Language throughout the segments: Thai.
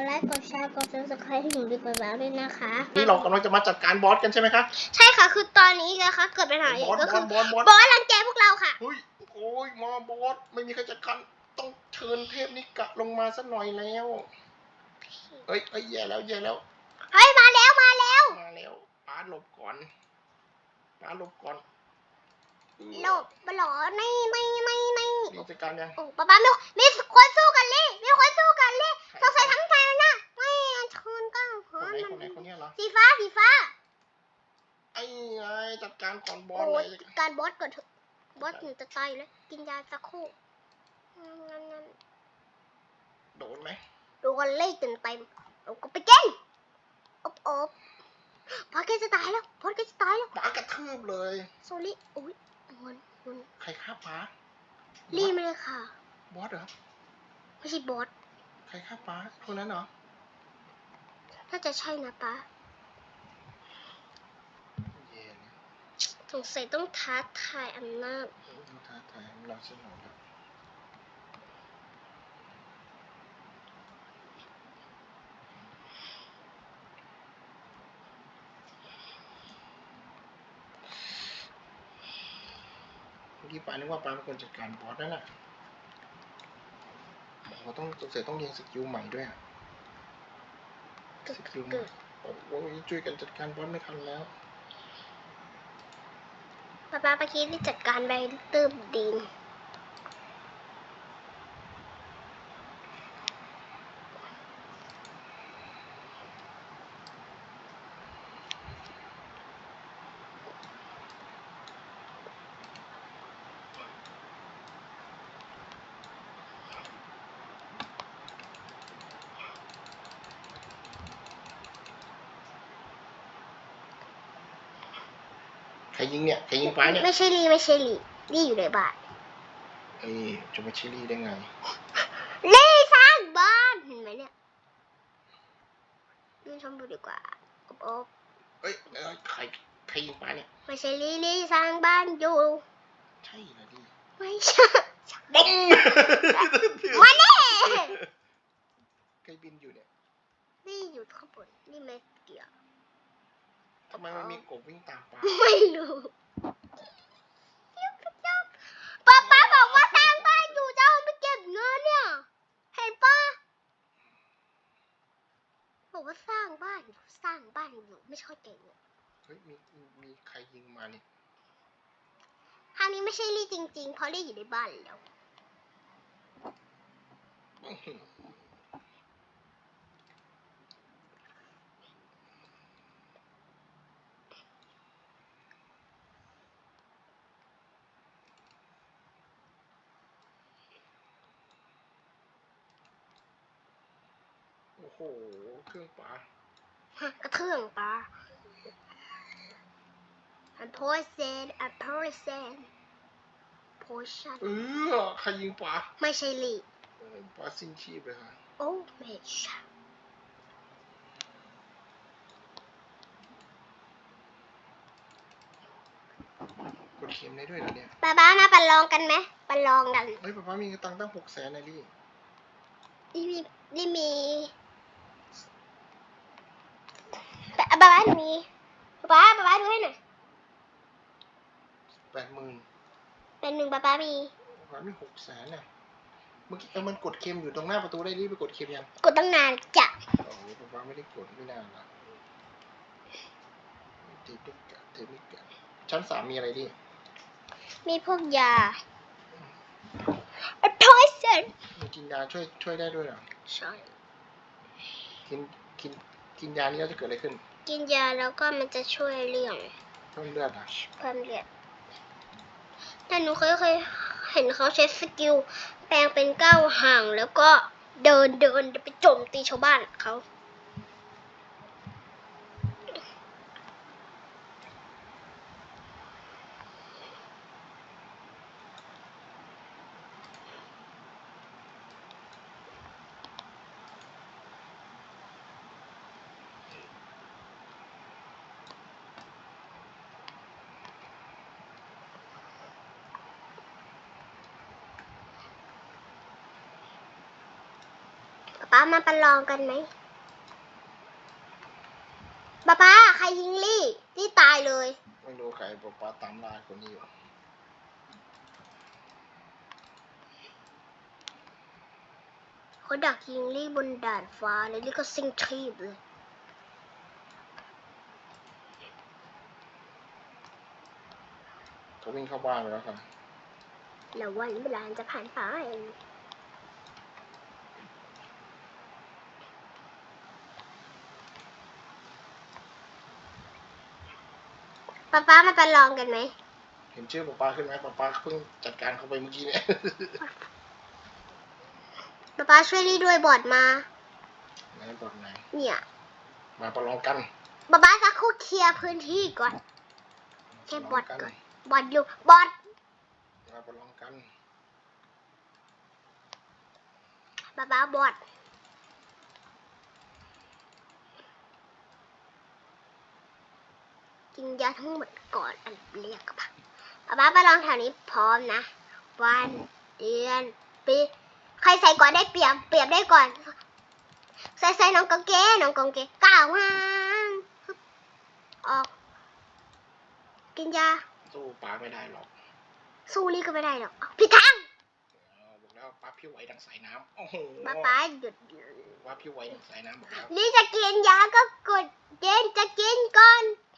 ดไลค์กดแชร์กด subscribe ให้หนูดีกว่าแล้วด้วยนะคะนี่เรากำลังจะมาจัดการบอสกันใช่ไหมคะใช่ค่ะคือตอนนี้นะคะเกิดปัญหาใหญ่บอสก็บคืออสบอสบอสบอสรังแกพวกเราค่ะเฮ้ยโอ้ยมาบอสไม่มีใครจัดการต้องเชิญเทพนิกะลงมาสักหน่อยแล้วเอ้ยเอ้ยแย่แล้วแย่แล้วเฮ้ยมาแล้วมาแล้วมาแล้วป้าหลบก่อนป้าหลบก่อนหลบมาหรอไม่ไม่ไม่ไม่ นี่จัดการยังโอ้ป้าป้ามีมีคนสู้กันเลยมีคนสู้กันเลยสงสัยทั้งใจนะไม่อันชนก็พราะไหนมัคนไหนคนนี้เหรอสีฟ้าสีฟ้าไอ้ไงจัดการก่อนบอสเลยการบอสก่อนเถอะบอสหนูจะตายแล้วกินยาสักคู่งั้นงั้นโดนไหมโดนเล่เต็มเต็มเราก็ไปเก่งอบอบพอดแกจะตายแล้วพอดแกจะตายแล้วป้ากระทืบเลยโซลี่อุ้ยมันมันใครฆ่าป้า รีบมาเลยค่ะ บอสเหรอ ไม่ใช่บอส ใครฆ่าป้าคนนั้นเหรอ น่าจะใช่นะป้าเย็นสงสัยต้องท้าทายอำนาจท้าทายเราสนุกแล้วเมื่อานึกว่าป้าเป็นคนจัดการบอสนั่นแหละโอ้โหต้องสงสัยต้องเรียนสกิลใหม่ด้วยอะเกิดสกิลใหม่เกิดโอ้โหช่วยกันจัดการบอสไม่ทันแล้วป้าป้าปาคีที่จัดการไปเติมดีน รยิงเนี่ย ใครยิงป้าเนี่ยไม่ใช่ลีไม่ใช่ลีลี่อยู่ในบ้านเอ้ยจะมาชิลี่ได้ไง ลี่สร้างบ้านเห็นไหมเนี่ยดูชมดูดีกว่าอบอบเอ้ยเอ้ยใครใครยิงป้าเนี่ย ไม่ใช่ลี่ลี่สร้างบ้านอยู่ ใช่เหรอดิไม่ใช่บ้งมาแน่ใครบินอยู่เนี่ยลี่อยู่ข้างบนนี่ไม่เกี่ยว ทำไมมันมีกบวิ่งตามป้าไม่รู้ป้าป้าบอกว่าสร้างบ้านอยู่จะเอาไปเก็บเงินเนี่ย เห็นปะบอกว่าสร้างบ้านอยู่สร้างบ้านอยู่ไม่ใช่เข้าใจเนี่ยเฮ้ยมีมีมีใครยิงมาเนี่ยทางนี้ไม่ใช่ลี่จริง ๆ เพราะลี่อยู่ในบ้านแล้ว อื้อหือโอ้โห เครื่องปลาฮะกระเทืองปลาอันโพสเซนอันโพสเซนโพชั่นเออใครยิงปลาไม่ใช่ลี่เออปลาสิ้นชีพเลยค่ะโอ้ไม่ใช่กดเข็มได้ด้วยเหรอเนี่ยป้าบ้ามาประลองกันไหมประลองกันเฮ้ยป๊าป๊ามีตังค์ตั้งหกแสนนะลี่นี่มีนี่มี ป้าป้าบ้าหนูมีป้าป้าป้าดูให้หน่อยแปดหมื่นเป็นหนึ่งป้าป้ามีป๊ามีหกแสนน่ะเมื่อกี้เออมันกดเข็มอยู่ตรงหน้าประตูได้รีบไปกดเข็มยังกดตั้งนานจ้ะโอ้ยป๊าป๊าไม่ได้กดไม่นานละเทคนิคกะเทคนิคกะชั้นสามมีอะไรดิมีพวกยาอันโพสเซนมีกินยาช่วยช่วยได้ด้วยเหรอใช่ กินกินกินยานี้แล้วจะเกิดอะไรขึ้น กินยาแล้วก็มันจะช่วยเรื่องเพิ่มเลือดอะเพิ่มเลือดแต่หนูเคยเคยเห็นเขาใช้สกิลแปลงเป็นก้าวห่างแล้วก็เดินเดินไปโจมตีชาวบ้านเขา ป๊าป๊ามาประลองกันไหมป๊าป๊าใครยิงลี่ที่ตายเลย ไม่รู้ใครป๊าป๊าตามล่าคนนี้อยู่เขาดักยิงลี่บนด่านฟ้าเลยลี่ก็ซิงทีบเลยเขาวิ่งเข้าบ้านไปแล้วค่ะแล้ววันเวลาจะผ่านไป ป๊าป๊ามาประลองกันไหม เห็นชื่อป๊าป๊าขึ้นไหมป๊าป๊าเพิ่งจัดการเขาไปเมื่อกี้เนี่ยป๊าป๊าช่วยลี่ด้วยบอดมา ไหนบอกไหน เนี่ยมาประลองกันป๊าป๊าสักครู่เคลียร์พื้นที่ก่อนแค่บอดก่อนบอดอยู่บอดมาประลองกันป๊าป๊าบอด กินยาทั้งหมดก่อนอันเรียกกับป๊าป๊าไปลองแถวนี้พร้อมนะ วันเดือนปีใครใส่ก่อนได้เปรียบเปรียบได้ก่อน ใส่ใส่น้องกางเกงน้องกางเกงก้าวมาฮึบออก กินยา สู้ป๊าไม่ได้หรอกสู้นี่ก็ไม่ได้หรอกเอาผิดทางเออบอกแล้วป๊าพิ้วไหวดังสายน้ำโอ้โหป๊าป๊าหยุดว่าพิ้วไหวดังสายน้ำบอกแล้ว นี่จะกินยาก็กดเย็นจะกินก่อนวัน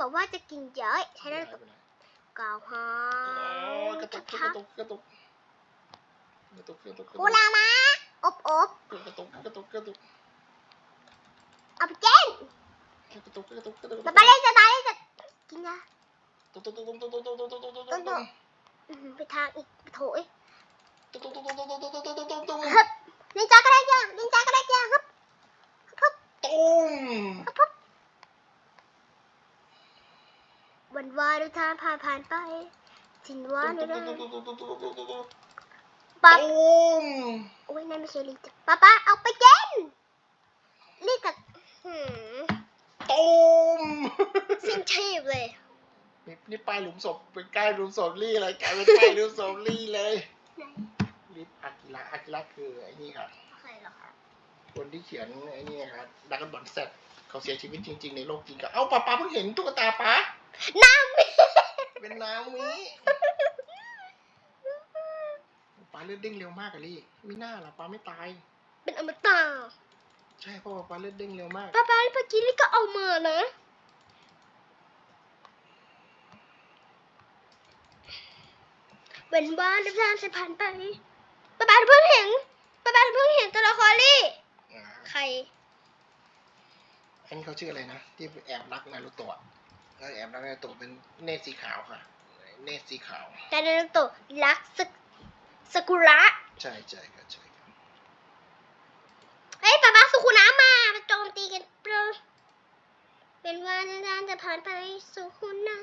บอกว่าจะกินเยอะฉะรีนั้นหายไปไหนกล่าวหาโอ้ยกระตุกกระตุกกระตุกกระตุกกระตุกกระตุกคูนามาอบอบกระตุกกระตุกกระตุกเอาไปเจ้นกระตุกกระตุกกระตุกป๊าป๊าเลยจะตายเลยจะกินยาตุ๊กตุ๊กตุ๊กตุ๊กตุ๊กตุ๊กตุ๊กตุ๊กตุ๊กตุ๊กตุ๊กอื้อหือไปทางอีกโถยตุ๊กตุ๊กตุ๊กตุ๊กตุ๊กตุ๊กตุ๊กตุ๊กตุ๊กฮึบนินจาก็ได้ยังนินจาก็ได้ยังฮึบฮึบตุ้มฮึบฮึบ วันวานทางผ่านผ่านไปทินว่านะนะตุ๊กตุ๊กตุ๊กตุ๊กตุ๊กตุ๊กตุ๊กป๊าตุ้มโอ้ยนั่นไม่ใช่ลิจ้ะป๊าป๊าเอาไปเจ้นลิกับหืมตุ้มสิ้นชีพเลยนี่นี่ป้ายหลุมศพเป็นใกล้หลุมศพลี่เลยกลายเป็นใกล้หลุมศพลี่เลยลิฟอากิระอากิระคือไอ้นี่ครับใครเหรอคะคนที่เขียนไอ้นี่ครับดักกันบอลแซดเขาเสียชีวิตจริง ๆ ในโลกจริงกับเอ้าป้าป้าเพิ่งเห็นตุ๊กตาป้า น้ำเป็นน้ำมิป้าเลือดเด้งเร็วมากอะลี่ไม่น่าหรอป้าไม่ตาย เป็นอมตะใช่เพราะว่าป้าเลือดเด้งเร็วมาก ป้าป้าเมื่อกี้ลิก็เอามานะ เว้นว่าน้ำตาลจะผ่านไปป้าป้าเพิ่งเห็นป้าป้าเพิ่งเห็นตัวละครลี่อ่าใคร อันนี้เขาชื่ออะไรนะ ที่แอบรักนารุโตะ แล้วแอบรักนารุโตะเป็นเนตรสีขาวค่ะ เนตรสีขาว แต่นารุโตะรักสกสกุระใช่ใช่ครับใช่ครับเฮ้ยป้าป้าสุขุนะมามาโจมตีกันเปล่าเป็นว่าน้ำตาลจะผ่านไปสุขุนะ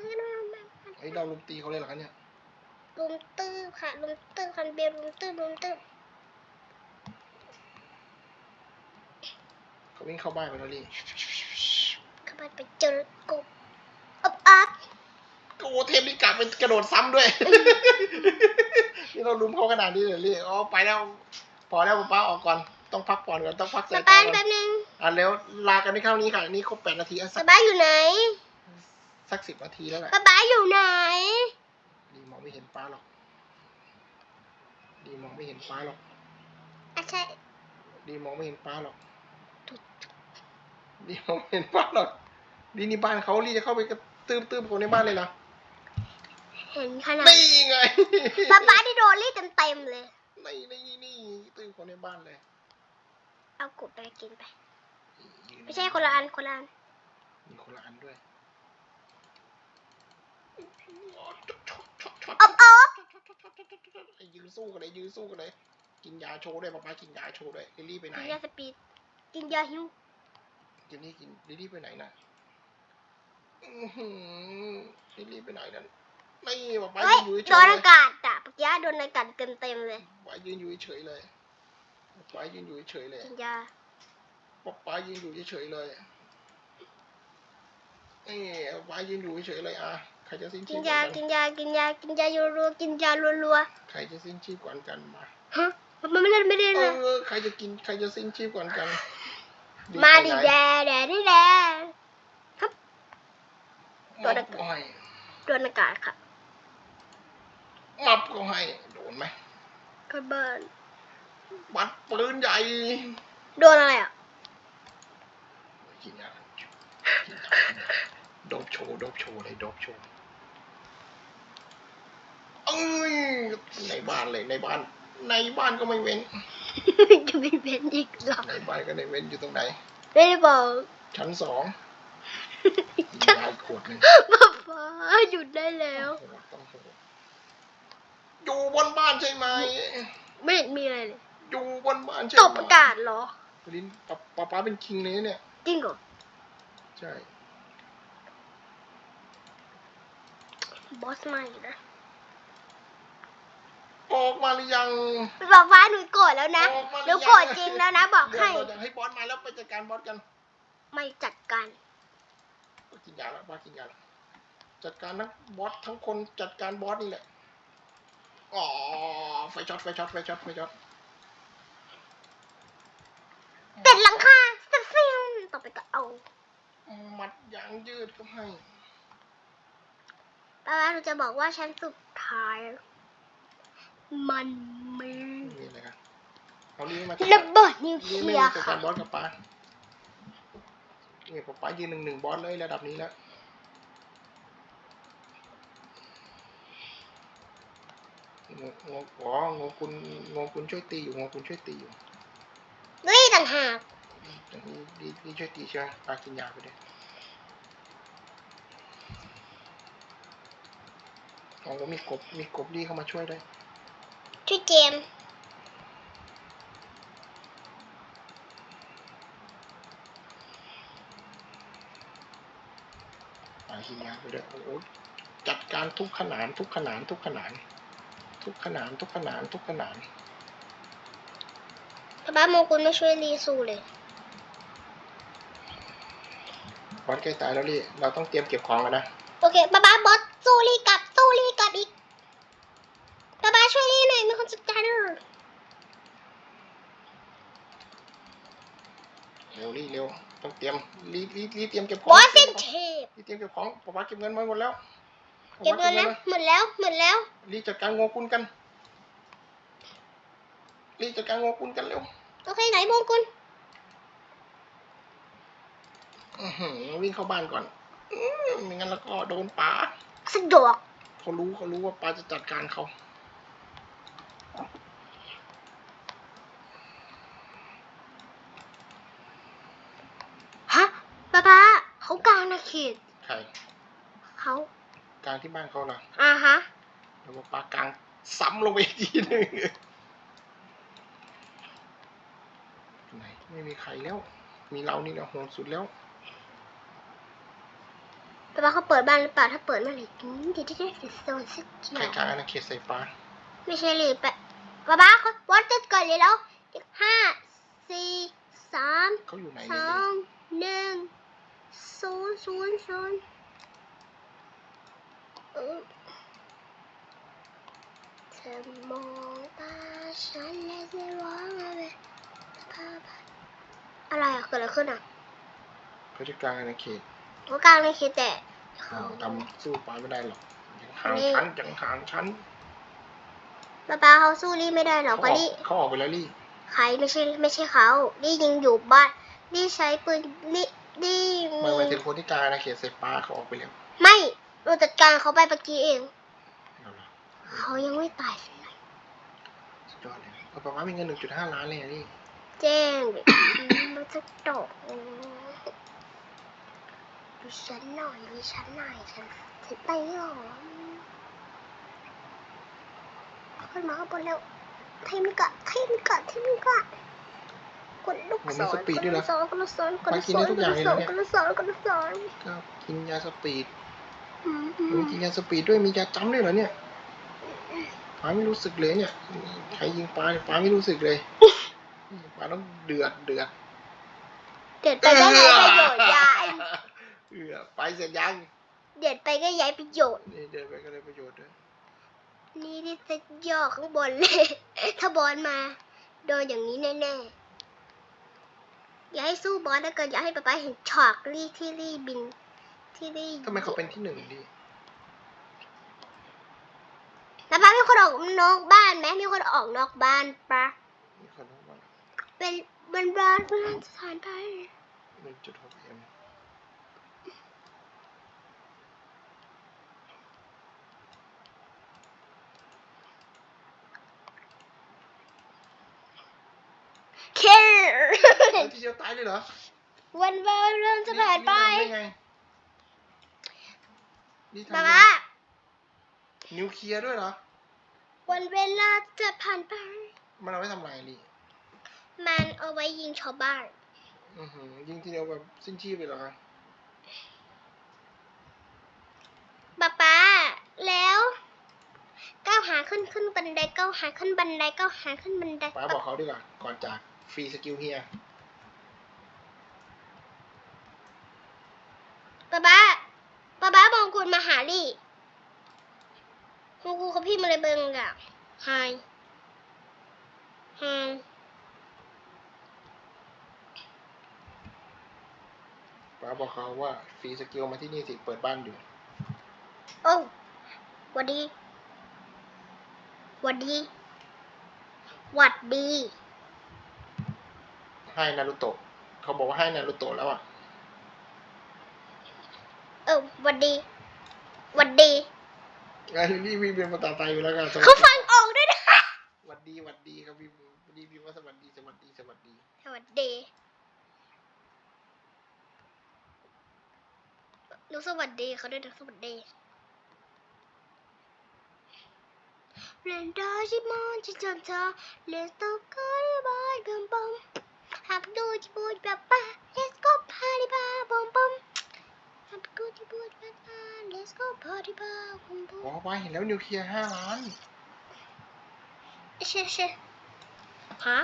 มาเฮ้ยเราลุมตีเขาเลยเหรอคะเนี่ยลุมตื้อค่ะลุมตื้อคันเบลลุมตื้อลุมตื้อเขาวิ่งเข้าบ้านไปแล้วลี่เข้าไปไปเจอกบ อบอัพโอ้เทพนี่กลับเป็นกระโดดซ้ำด้วย นี่เราลุมเขาขนาดนี้เลยลี่อ๋อไปแล้ว พอแล้วป้าออกก่อน ต้องพักผ่อนก่อน ต้องพักสาป้ายตาป้าก่อนแป๊บนึงอะแล้วลากันในข้าวนี้ค่ะ นี่ครบแปดนาทีอะสัป้ากป้าอยู่ไหนสักสิบนาทีแล้วแหละป้าป้าอยู่ไหน ดีมองไม่เห็นป้าหรอก ดีมองไม่เห็นป้าหรอก อะใช่ ดีมองไม่เห็นป้าหรอก ดีมองไม่เห็นป้าหรอก ดีนี่บ้านเขารีจะเข้าไปกระ ตืมตืมคนในบ้านเลยเหรอเห็นขนาดนี่ไงป้าป้าที่โดนรีดเต็มเต็มๆเลย นี่นี่นี่ตืมคนในบ้านเลย เอากบไปกินไปยืนไม่ใช่คนละอันคนละอันมีคนละอันด้วยอบอบไอ้ยืนสู้กันเลยยืนสู้กันเลยกินยาโชว์ด้วยป้าป้ากินยาโชว์ด้วยลิลลี่ไปไหนกินยาสปีดกินยาหิวลิลลี่กินลิลลี่ไปไหนนะ อื้อหือลิลลี่ไปไหนนั่นไม่ป้าป้าเฮ้ยยืนอยู่เฉโดยนๆเลอายกาศอะปักยาโดนอากาศเต็มเต็มๆเลยป้ายืนอยู่เฉยๆเลยป้ายืนอยู่เฉยๆเลย กินยาป้าป้ายืนอยู่เฉยๆเลยนี่ป้ายืนอยู่เฉยๆเลยอะ ใครจะสิ้นชีกิพนก่ยาอนกักินนยากินยากินยารัวๆกินยารัวใครจะสิ้นชีพก่อนกันมา ๆฮะมันไม่เล่นไม่ได้เอเลยอ ใครจะกิน ใครจะสิ้นชีพก่อนกันมาดิไปแดไหนแดดิแด ตัวเด็กมับก็ให้โดนอากาศค่ะมับก็ให้โดนไหมกระเบิดบัดปืนใหญ่ โดนอะไรอะกินยาโดบโชว์โดบโชว์เลยโดบโชว์เอ้ยในบ้านเลยในบ้าน ในบ้านก็ไม่เว้นจะไม่เป็นอีกหรอในบ้านก็ไม่เว้นอยู่ตรงไหนไม่ได้บอกชั้นสอง กินยาอีกขวดหนึ่งป๊าป๊าหยุดได้แล้วโหดต้องโหดอยู่บนบ้านใช่ไหม ไม่เห็นมีอะไรเลยอยู่บนบ้านใช่ตไหมบอากาศเหรอ ลิ้นป๊าป๊าป๊าเป็นคิงเลยนะเนี่ย จริงเหรอใช่ บอสมาอีกนะออกมาหรือยัง ป๊าป๊าหนูโกรธแล้วนะออกมาหรืนูอยังโกรธจริงแล้วนะ บอกเดี๋ยวให้เราจะให้บอสมาแล้วไปจัดการบอสกัน ไม่จัดการ กินยาแล้วบอสกินยาแล้วจัดการทั้งบอสทั้งคนจัดการบอสนี่แหละอ๋อไฟช็อตไฟช็อตไฟช็อตไฟช็อตเป็ดหลังคาสฟิลต่อไปก็เอามัดยางยืดก็ให้ป๊าป๊าหนูจะบอกว่าชั้นสุดท้าย มันมีนี่อะไรกันเอาลิ้นมาระเบิดนิวเคลิ้นลีไม่ยมาร์จัดกาค่ะรบอสกับป้า เนี่ยป้ายืนหนึ่งหนึ่งบอสเลยระดับนี้แล้วงงงอ๋องงคุณงงคุณช่วยตีอยู่งงคุณช่วยตีอยู่นี่ต่างหากอย่างนี้นี่นี่ช่วยตีใช่ไหมปลากินยาไปด้วยอ๋อมีกบมีกบดีเข้ามาช่วยด้วยช่วยเจม ส์ปลากินยาไปด้วยโอ้โหจัดการทุกขนานทุกขนานทุกขนาน ทุกขนานทุกขนานทุกขนานป๊าป๊าโมกุลไม่ช่วยรีซูเลยบอสใกล้ตายแล้วลี่เราต้องเตรียมเก็บของกันนะ โอเคป๊าป๊าบอสสู้รีกลับสู้รีกลับอีกป๊าป๊าช่วยรีหน่อยมีคนจัดการด้วยเร็วลี่เร็ว ต้องเตรียมรีบรีบรีบเตรียมเก็บขบองอสสิ้นเทพรีบเตรียมเก็บของป๊าป๊าเก็บเงินมาหมดแล้วเก็บเงินแล้วหมดแล้วหมดแล้วรีบจัดการงงคุณกันรีบจัดการงงคุณกันเร็วโอเคไหนโมกุลอื้อหือวิ่งเข้าบ้านก่อนอื้อไม่งั้นแล้วก็โดนป๋าสะดวกเขารู้เขารู้ว่าป๋าจะจัดการเขา ฮะป๊าป๊าเขากลางนะเขตใครเขากลางที่บ้านเขาเหรออ่าฮะแล้วก็ป๋ากลางซ้ำลงไปอีกทีหนึงไหนไม่มีใครแล้ว มีเรานี่แหละโหดสุดแล้วป๊าป๊าเขาเปิดบ้านหรือเปล่าถ้าเปิดเมื่อไหร่อืมเดี๋ยวจะได้เสร็จโซนสักทีใครกลางอาณาเขตใส่ฟ้าไม่ใช่เลยแปะป๊าป๊าเขาวอดจะเกิดเลยแล้วอีกห้าสี่สามเขาอยู่ไหนสเนี่ยองหนึ่ง ศูนย์ศูนย์ศูนย์เออเธอมองตาฉันและจะร้องอะไรอะไรอะเกิดอะไรขึ้นอะเขาจกางอาณาเขตก็กลางในเคแต่อ้าวทำสู้ฟ้าไม่ได้หรอกยังห่างชั้นยังห่างชั้นป๊าป๊าเขาสู้ลี่ไม่ได้หรอกเขาเพอราะอกลี่เขาออกไปแล้วลี่ ใครไม่ใช่ไม่ใช่เขาลี่ยังอยู่บ้านลี่ใช้ปืนลี่ ลี่ไม่หมายถึงคนที่กลางอาณาเขตใส่ฟ้าเขาออกไปแล้วไม่เราจัดการเขาไปเมื่อกี้เองเอาล่ะเขายังไม่ตายสินะสุดยอดเลยเอาบอกว่ามีเงินหนึ่งจุดห้าล้านเลยอะลี่แจ้งดิมันจะตกดูฉันหน่อยดูฉันหน่อยฉันฉันไปหรอขึ้นมาข้างบนแล้วเทมิกะเทมิกะเทมิกะ กดลูกศรกดลูกศรกดลูกศรกดลูกศรกดลูกศรกดลูกศรกดลูกศรก็กินยาสปีดอืมอืมีมกินยาสปีดด้วยมียาจำด้วยเหรอเนี่ยป้าไม่รู้สึกเลยเนี่ยใครยิงป้าเนี่ยป้าไม่รู้สึกเลยป้าต้องเดือดเดือดเกิดไปได้ไงประโยชน์ยายเออไปเสร็จยังเด็ดไปก็ย้ายประโยชน์นี่เดินไปก็ได้ประโยชน์ด้วยนี่ที่จะย่อข้างบนเลยถ้าบอลมา โดนอย่างนี้แน่ๆ อย่าให้สู้บอลแล้วก็อย่าให้ป๊าป๊าเห็นฉากรี่ที่รี่บิน ที่รี่ทำไมเขาเป็นที่หนึ่งดิป๊าป๊ามีคนออกนอกบ้านไหมมีคนออกนอกบ้านปะมีคนรู้ว่าเป็นเป็นร้านเป็นร้านสถานไปหนึ่งจุดหกเอ็ม เคที่เดียวตายเลยเหรอวันวานเริ่มจะผ่านไปนี่ทำได้ไงนี่ทำป๊าได้ป๊านิวเคลียร์ด้วยเหรอ วันเวลาจะผ่านไป มันเอาไว้ทำอะไรลี่มันเอาไว้ยิงชาวบ้านอือหือยิงทีเดียวแบบสิ้นชีพเลยเหรอคะป๊าป๊าแล้วก้าวหาขึ้นขึ้นบันไดก้าวหาขึ้นบันไดก้าวหาขึ้นบันไดป้าบอกเขาดีกว่าก่อนจาก ฟรีสกิลเฮียป๊าป๊าป๊าป๊ามองคุณมาหาลี่คุณครูเขาพี่มาเลยเบิงอะไฮไฮป้าบอกเขาว่าฟรีสกิลมาที่นี่สิ เปิดบ้านอยู่ โอ้หวัดดีหวัดดีหวัดดี ให้นารุโตะเขาบอกว่าให้นารุโตะแล้วอะเออหวัดดีหวัดดีไงรีบเป็นภาษาไทยอยู่แล้วกันสวัสเขาดีฟังออกด้วยนะสวัสดีสวัสดีครับพี่รีบว่าสวัสดีสวัสดีสวัสดีสวัสดีหนูสวัสดีเขาด้วยนะสวัสดีเรนดาชิมอนชิจันทาเลสโตกาลิบายกัมปัม ฮับดูจิบูดแบบป้า let's go party บ้าบอมบอมฮับดูจิบูดแบบป้า let's go party บ้าบอมบออ๋อมไปเห็นแล้วนิวเคลียร์ห้าล้านเช่เช่ฮะ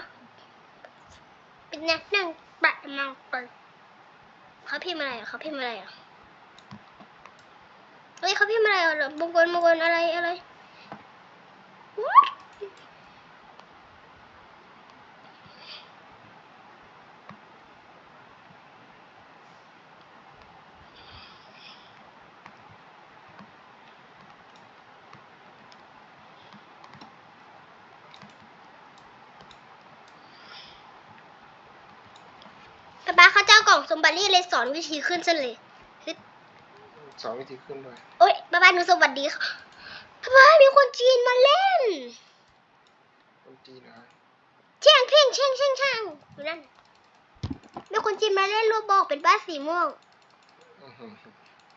เป็นนักนั่งประมาเปิดเขาพิมพ์อะไรอะเขาพิมพ์อะไรอะเฮ้ยเขาพิมพ์อะไรอะบงกลบงกลอะไรอะไร What? ป๊าป๊าเขาเจ้ากล่องส มบัติเลยสอนวิธีขึ้นซะเลยฮึดสอนวิธีขึ้นด้วยโอ๊ยป๊าป๊าหนูสวัสดีค่ะป๊าป๊ามีคนจีนมาเล่น คนจีนนะเช่งเพ่งเช่งเช่งช่างอยู่นั่นมีคนจีนมาเล่นรูปบอกเป็นบ้านสีม่วงอื้อหือ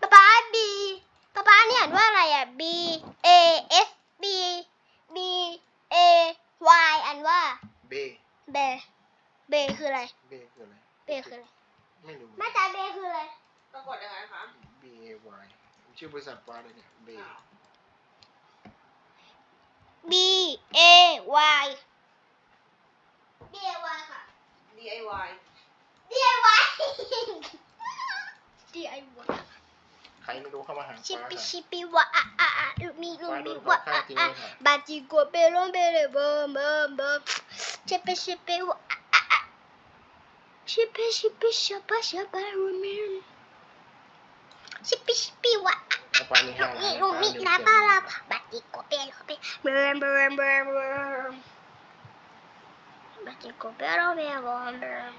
ป๊าป๊าบีป๊าป๊าเนี่ยอ่านว่าอะไรอะ B A S B B A Y อ่านว่าเบเบเบคืออะไรเบคืออะไรเบคืออะไร ไม่รู้ แม่จ๋าเบคืออะไร ปรากฏยังไงคะ B A Y ชื่อบริษัทปลาเลยเนี่ยเบอ้าว B A Y B A Y ค่ะ DIY D I Y D I Y ใครไม่รู้เข้ามาหาชิปปลาปี้ค่ะชิปปี้วะอะอะอะลูมีลูปลาโดมีนวะเขาฆ่าอะทิ้งอะเลยค่ะบาจิโกเปโลเปเลเบมเบมเบมชิปปี้ชิปปี้วะอะอะอะชิปปี้ชิปปี้ชับปะชับปะรูมินชิปปี้ชิปปี้วะอะ แล้วปลานี่ห้าลูล้านมีลูมีปลานิวปาเคลียร์ลาปาบาจิโกเปโลเปเบมเบมเบมเบมบาจิโกเปโลเปเบมเบม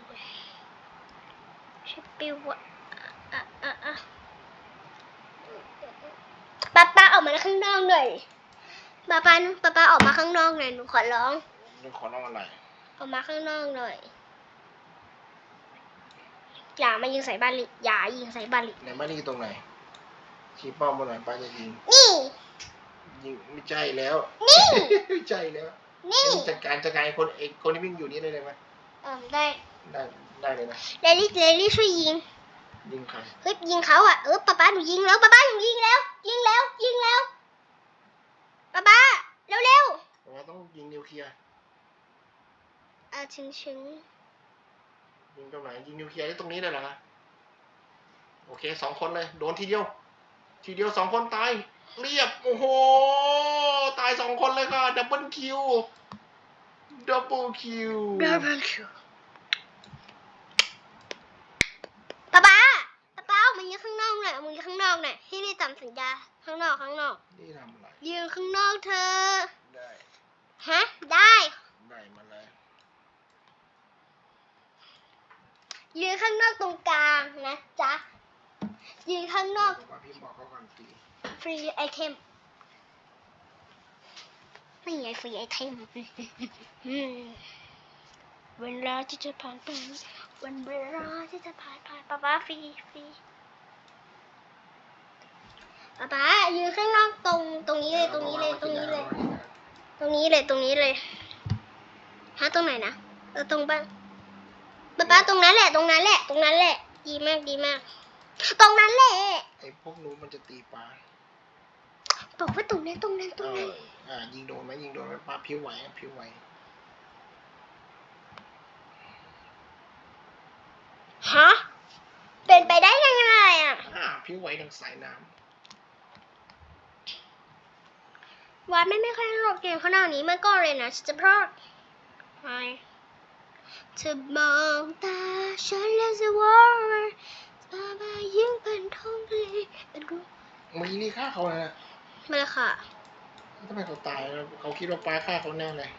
ชิปปี้วะออะอะป้าป้าออกมาข้างนอกหน่อยป้าป้าป้าป้าออกมาข้างนอกหน่อยหนูขอร้องหนี่ขอน้องอะไรออกมาข้างนอกหน่อย อย่ามายิงใส่บ้านลิอย่ายิงใส่บ้านลิไหนมานี่ตรงไหนชี้เป้ามาหน่อยป้าจะยิงนี่ ยิงไม่ใช่แล้วนี่ ไม่ใช่แล้วนี่เอ็งจัดการจัดการไอ้คนไอ้คนที่วิ่งอยู่นี่ได้เลยไหมเออได้ได้ได้เลยนะเลลี่เลลี่ช่วยยิงยิงใครเฮ้ยยิงเขาอะเออป้าป้าหนูยิงแล้วป้าป้าหนูยิงแล้ว ยิงแล้วยิงแล้วป้าป้าเร็วเร็วเพราะว่าต้องยิงนิวเคลียร์ๆอ่าชิงชิง ยิงตรงไหนยิงนิวเคลียร์ได้ตรงนี้เลยเหรอคะโอเคสองคนเลย โดนทีเดียว ทีเดียวสองคนตาย เรียบ โอ้โห ตายสองคนเลยค่ะ ดับเบิลคิว ดับเบิลคิว ดับเบิลคิวป๊าป๊าป๊าป๊าออกมายืนข้างนอกหน่อยออกมายืนข้างนอกหน่อยให้ได้จำสัญญา ข้างนอกข้างนอก นี่ทำอะไร ยืนข้างนอกเธอ ได้ ฮะ ได้ ได้มาเลย ยืนข้างนอกตรงกลางนะจ๊ะ ยืนข้างนอกว่าพี่บอกเขาก่อนตีฟรีไอเทมนี่ไงฟรีไอเทมอืมเวลาที่จะผ่านไปวันเวลาที่จะผ่านไปป๊าป๊าฟรีฟรีป๊าป๊ายืนข้างนอกตรงตรงนี้เลยตรงนี้เลยตรงนี้เลย ตรงนี้เลยตรงนี้เลยฮะตรงไหนนะเออตรงบ้าน ป๊าป๊าตรงนั้นแหละตรงนั้นแหละ ตรงนั้นแหละ ดีมากดีมาก ตรงนั้นแหละไอ้พวกนู้นมันจะตีปลาบอกว่าตรงนั้นตรงนั้นตรเองนั้นออ่ายิงโดนไหมยิงโดนไหมปลาผิวไหวอะผิวไหวฮะเป็นไปได้ยังไงอะอ่าผิวไหวดังสายน้วาดไม่ไม่ค่อยหลอกเกมขนาดนี้มาก่อนเลยนะฉันจะพลาดไง เธอมองตาฉันแล้วจะว่าเธอมายิ่งเป็นท้องทะเลเป็นรูำเมื่อกี้นี่ฆ่าเขาเลยนะมาเลยค่ะทำไมเขาตายแล้วเขาคิดว่าปลาฆ่าเขาแน่เลย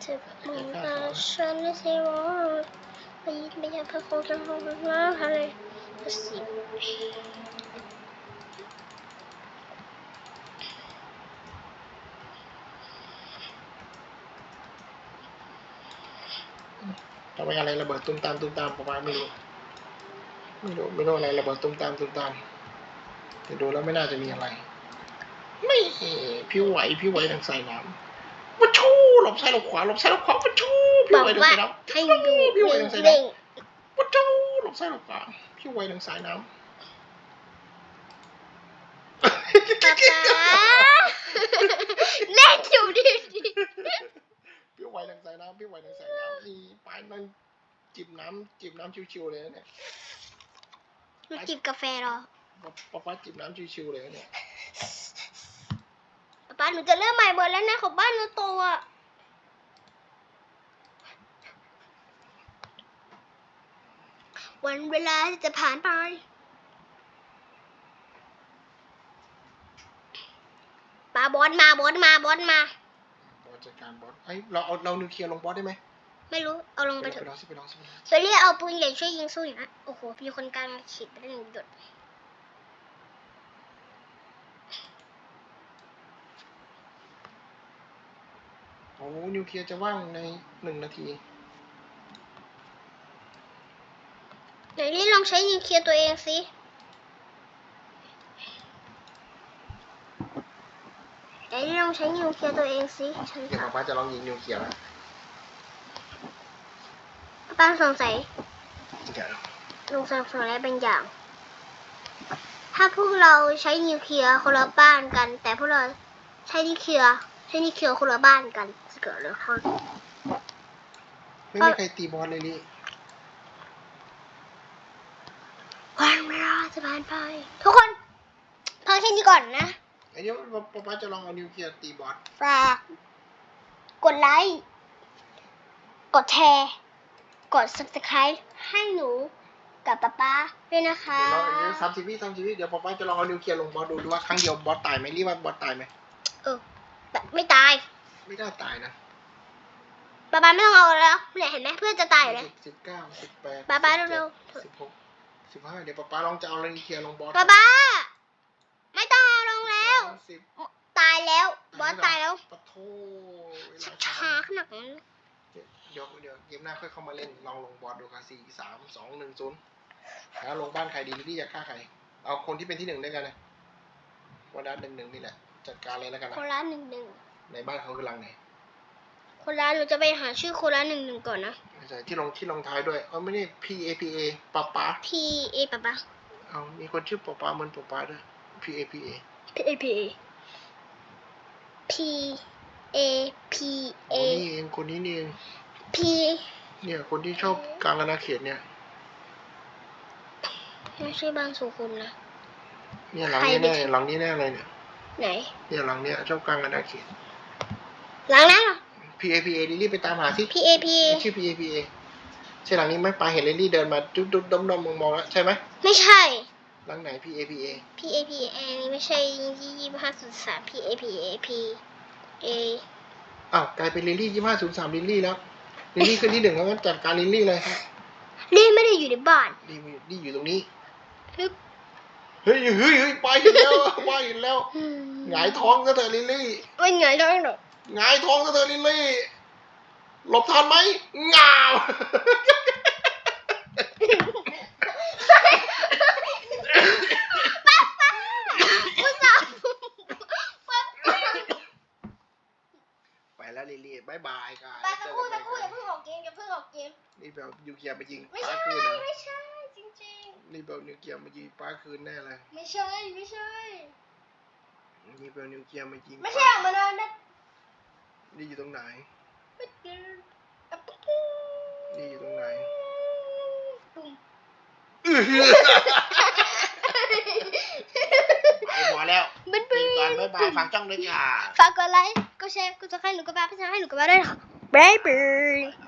เธอมองตาฉันแล้วจะว่าไปยิ่งไม่อยากพาคงจะห้องน้ำอะไรสิ ไมอะไรระเบิดตุ้มตามตุ้มตามประมาณไม่รู้ไม่รู้ไม่รู้อะไรระเบิดตุ้มตามตุ้มตามแต่ดูแล้วไม่น่าจะมีอะไร ไม่ผิวไหวผิวไหวดังสายน้ำวัดชูหลบซ้ายหลบขวาหลบซ้ายหลบขวาวัดชูผิบวไหวดังสายน้ำให้ดูผิวไหวดังสายน้ำวัดชูหลบซ้ายหลบขวาผิวไหวดังสายน้ำ ๆป๊าป๊าเล่นอยู่ดิ พี่ไหวทางสายน้ำพี่ไหวทางสายน้ำนี่ปลายมันจิบน้ำจิบน้ำชิวๆเลยนะเนี่ยหนูจิบกาแฟเหรอป๊าป๊าป๊าจิบน้ำชิวๆเลยนะเนี่ยป้าหนูจะเริ่มใหม่หมดแล้วนะของบ้านหนูโตอะวันเวลาที่จะผ่านไป ปาบอสมาบอสมาบอสมา บอสจัดการบอสเอ้ยเราเอาเรานิวเคลียร์ลงบอสได้ไหม ไม่รู้ เอาลงไปไปเถลอะองสิไปลองสิไปลองสิเซเรียเอาปืนใหญ่ช่วยยิงสู้อยู่นะ โอ้โห มีคนกลางฉีดไปได้หนึ่งหยดโอ้นิวเคลียร์จะว่างในหนึ่งนาทีไหนนี่ลองใช้นิวเคลียร์ตัวเองสิไหนนี่ลองใช้นิวเคลียร์ตัวเองสิฉันเดี๋ยวถาป๊ามป๊าจะลองยิงนิวเคลียร์แล้ว ป้าสงสัยเดี๋ยวลงสงสัยอะไรบางอย่าง ถ้าพวกเราใช้นิวเคลียร์คนละบ้านกัน แต่พวกเราใช้นิวเคลียร์ใช้นิวเคลียร์คนละบ้านกันจะเกิดอะไรขึ้นไม่มีใครตีบอสเลยลี่วันเวลาจะผ่านไป ทุกคนพอแค่นี้ก่อนนะไอ้เดี๋ยวป๊าป๊าจะลองเอานิวเคลียร์ตีบอสฝากกดไลค์ กดแชร์ กด subscribe ให้หนูกับป๊าป๊าด้วยนะคะเดี๋ยวเราเดี๋ยวสามสิบวิสามสิบวิเดี๋ยวป๊าป๊าจะลองเอานิวเคลียร์ลงบอสดูดูว่าครั้งเดียวบอสตายไหมรีบว่าบอสตายไหมเออแบบไม่ตายไม่น่าตายนะป๊าป๊าไม่ต้องเอาแล้วเนี่ยเห็นไหมเพื่อนจะตายอยู่แล้ว สิบเก้าสิบแปดป๊าป๊าเร็วๆสิบหกสิบห้าเดี๋ยวป๊าป๊าลองจะเอาอะไรเคลียร์ลงบอสป๊าป๊าไม่ต้องเอาลงแล้ว สิบตายแล้วบอสตายแล้วปะโทเวลาช้าขนาดนั้น เดี๋ยวเดี๋ยวเกมหน้าค่อยเข้ามาเล่นลองลงบอสดูค่ะสี่สามสองหนึ่งศูนย์แล้วลงบ้านใครดีที่จะฆ่าใครเอาคนที่เป็นที่หนึ่งด้วยกันเลยวันนั้นหนึ่งหนึ่งนี่แหละ จัดการเลยแล้วกันโคนะราชหนึ่งหนึ่งในบ้านเขากำลังไหนโคราชหนูจะไปหาชื่อโคราชหนึ่งหนึ่งก่อนนะไม่ใช่ที่ลงที่ลงท้ายด้วยเออไม่นี่ P A P A ป๊าป๊า P A ป๊าป๊าเอามีคนชื่อป๊าป๊าเหมือนป๊าป๊าด้วย P A P A P A P A P A P โอ้ A นี่เองคนนี้นี่เอง P เนี่ย คนที่ชอบกลางอาณาเขตเนี่ย ไม่ใช่บ้านสุขุมนะอเนี่ยหลังใครนี้ไปแน่หลังนี้แน่เลยเนี่ย ไหน เนี่ยหลังเนี้ยชอบกลางกันอาเขต หลังนั้นเหรอ P A P A ลิลลี่ไปตามหาสิ P A P ชื่อ P A P A ใช่หลังนี้ไหมปาเห็นลิลลี่เดินมาดุ๊ดดุ๊ดดมดมมองมองแล้วใช่ไหมไม่ใช่ หลังไหน P A P A P A P A นี่ไม่ใช่ยี่ยี่ห้าศูนย์สาม P A P A P A อ้าวกลายเป็นลิลลี่ยี่ห้าศูนย์สามลิลลี่แล้ว ลิลลี่ขึ้นที่หนึ่งแล้วงั้นจัดการลิลลี่เลยครับนี่ไม่ได้อยู่ในบ้านลิลลี่อยู่ตรงนี้ ฮึบเฮ้ยเฮ้ยเฮ้ยไปเห็นแล้วไปเห็นแล้วหงายท้องซะเถอะลิลลี่ไม่ไงได้หรอกหงายท้องซะเถอะลิลลี่ หลบทันไหมงาว อุตส่าห์ ไป แล้วลิลลี่บายบายค่ะไปตะคู่ตะคู่อย่าเพิ่งออกเกมอย่าเพิ่งออกเกมนี่แบบยูเคียมายิงไม่ป้าใช่คืนนะไม่ใช่จริงนี่แบบนิวเคลียร์มายิงป้าคืนแน่เลยๆไม่ใช่ไม่ใช่นี่แบบนิวเคลียร์มายิงไม่ใช่ออกมานอนนะนี่อยู่ตรงไหนปึ๊ดปึ๊ดอะปึ๊ดปึ๊ดนี่อยู่ตรงไหนปุ่มอื้อ หือไปพอแล้วบึ้นเป็บึ้นนก่อนบ๊ายบายฟังจ้องด้วยค่ะ ฝากกดไลค์ กดแชร์ กดซับสไครต์หนูกับบ้าพี่ชายให้หนูกับบ้าด้วยนะคะบ๊ายบาย